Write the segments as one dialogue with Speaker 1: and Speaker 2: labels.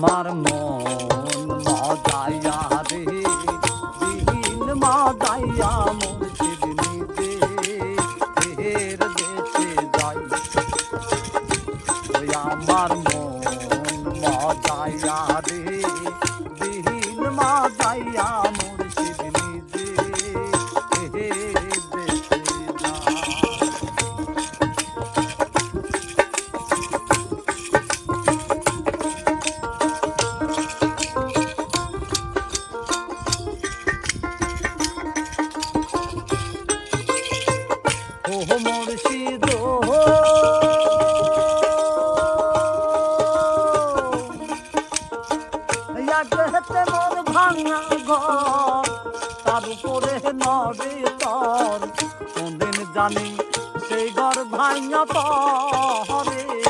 Speaker 1: আমার মন মজাইয়া রে। দিন মজাইয়া মুর্শিদ নিতে। ফের দেশে যাই। আমার মন মজাইয়া রে। দিন মজাইয়া মুর্শিদ ওহ মুর্শিদ হেতে মোর ভাঙা ঘর, তার উপরে নরে তর। কোনদিন জানি সেই ঘর ভাঙা পরে।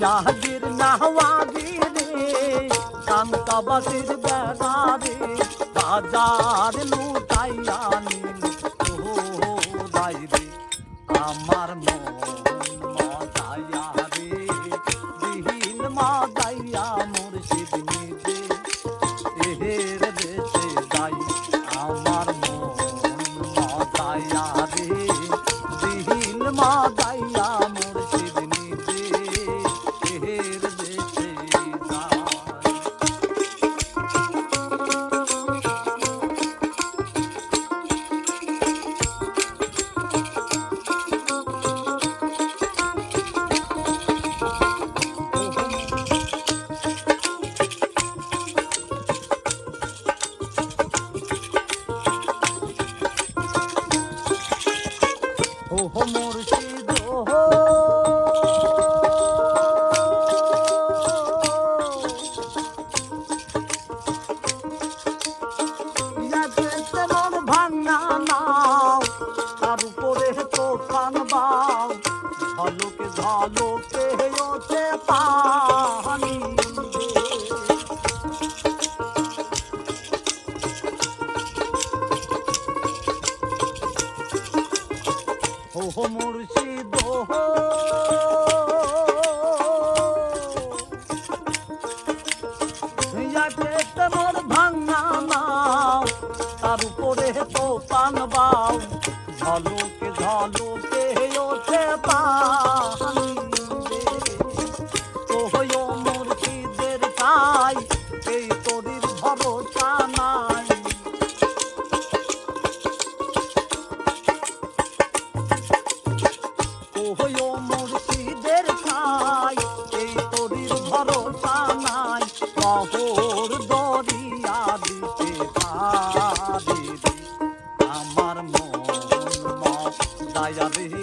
Speaker 1: ইয়াহির নাহওয়াজি রে কান্তা বাসির বেগারে বাজার লুটাইয়া নিল। ও দাই রে, আমার মন মজাইয়া রে দিহিল মজাইয়া মুর্শিদ নিজে। এহের দেশে যাই, আমার ও হো মুর্শিদ হো ইয়াতে তেমন ভাঙা নাও, তার উপরে তোফান বাও। ঝলকে ঝলকে ওঠে পানি ও হো মুর্শিদ তেমন ভাঙা তার উপরে তো পান বাও ঝলকে ঝলকে মন